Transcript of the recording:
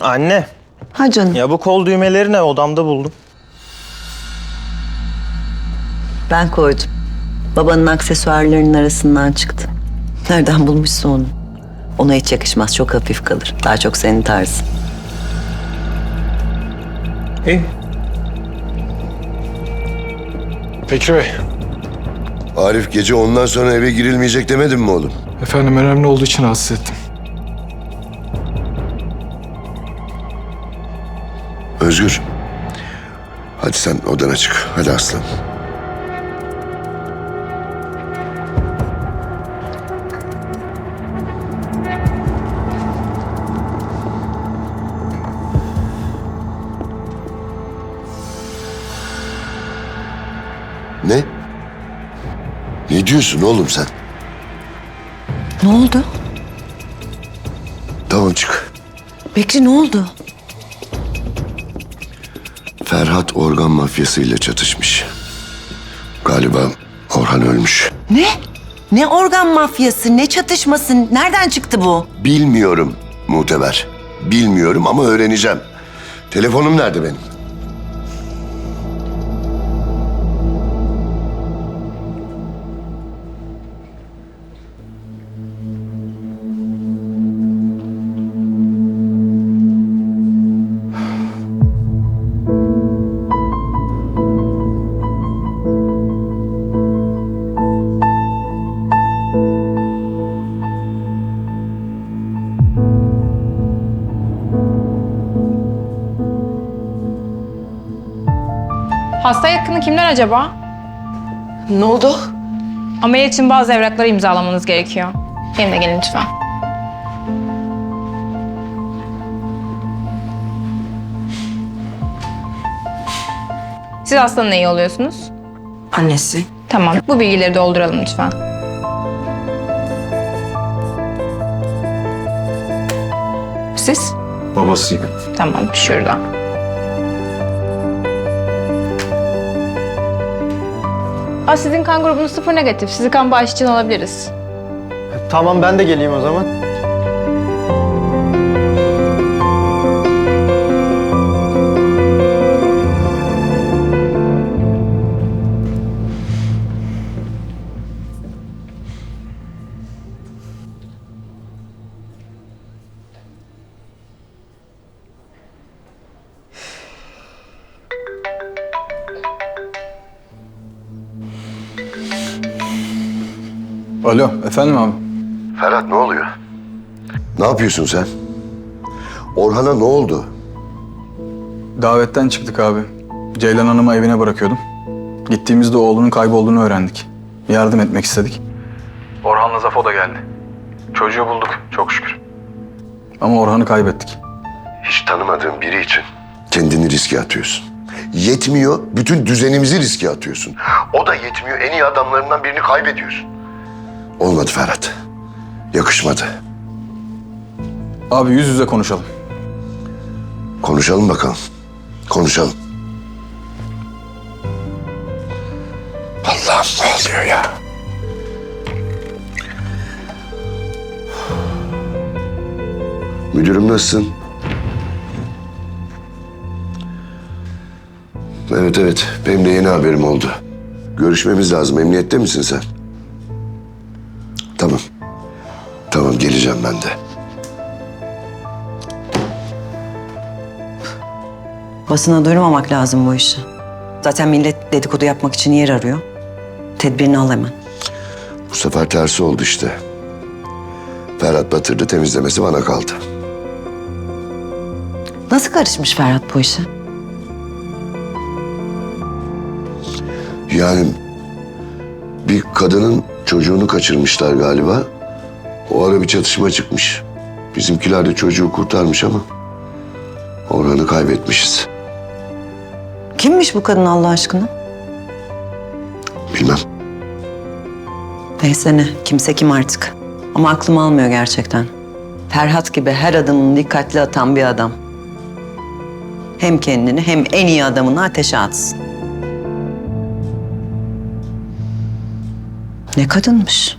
Anne, Ha canım. ya bu kol düğmeleri ne? Odamda buldum. Ben koydum. Babanın aksesuarlarının arasından çıktı. Nereden bulmuşsa onu. Ona hiç yakışmaz. Çok hafif kalır. Daha çok senin tarzın. İyi. Bekri Bey. Arif gece ondan sonra eve girilmeyecek demedim mi oğlum? Efendim önemli olduğu için rahatsız ettim. Özgür. Hadi sen odana çık. Hadi aslan. Ne? Ne diyorsun oğlum sen? Ne oldu? Tamam çık. Bekri ne oldu? Ferhat organ mafyasıyla çatışmış. Galiba Orhan ölmüş. Ne? Ne organ mafyası, ne çatışması, nereden çıktı bu? Bilmiyorum muteber. Bilmiyorum ama öğreneceğim. Telefonum nerede benim? Hasta yakını kimler acaba? Ne oldu? Ameliyat için bazı evrakları imzalamanız gerekiyor. Benimle gelin lütfen. Siz hastanın neyi oluyorsunuz? Annesi. Tamam. Bu bilgileri dolduralım lütfen. Siz? Babasıyım. Tamam. Şurada. Aa, sizin kan grubunuz sıfır negatif. Sizi kan bağışı için alabiliriz. Tamam ben de geleyim o zaman. Alo, efendim abi. Ferhat ne oluyor? Ne yapıyorsun sen? Orhan'a ne oldu? Davetten çıktık abi. Ceylan Hanım'ı evine bırakıyordum. Gittiğimizde oğlunun kaybolduğunu öğrendik. Yardım etmek istedik. Orhan'la Zafo da geldi. Çocuğu bulduk çok şükür. Ama Orhan'ı kaybettik. Hiç tanımadığın biri için kendini riske atıyorsun. Yetmiyor, bütün düzenimizi riske atıyorsun. O da yetmiyor, en iyi adamlarından birini kaybediyorsun. Olmadı Ferhat. Yakışmadı. Abi yüz yüze konuşalım. Konuşalım bakalım. Konuşalım. Allah'ım ne oluyor ya? Müdürüm nasılsın? Evet evet, benim de yeni haberim oldu. Görüşmemiz lazım. Emniyette misin sen? Tamam. Tamam, geleceğim ben de. Basına duyurmamak lazım bu işi. Zaten millet dedikodu yapmak için yer arıyor. Tedbirini al hemen. Bu sefer tersi oldu işte. Ferhat batırdı, temizlemesi bana kaldı. Nasıl karışmış Ferhat bu işe? Yani bir kadının çocuğunu kaçırmışlar galiba. O ara bir çatışma çıkmış. Bizimkiler de çocuğu kurtarmış ama Orhan'ı kaybetmişiz. Kimmiş bu kadın Allah aşkına? Bilmem. Neyse ne, kimse kim artık. Ama aklım almıyor gerçekten. Ferhat gibi her adımını dikkatli atan bir adam. Hem kendini hem en iyi adamını ateşe atsın. Ne kadınmış.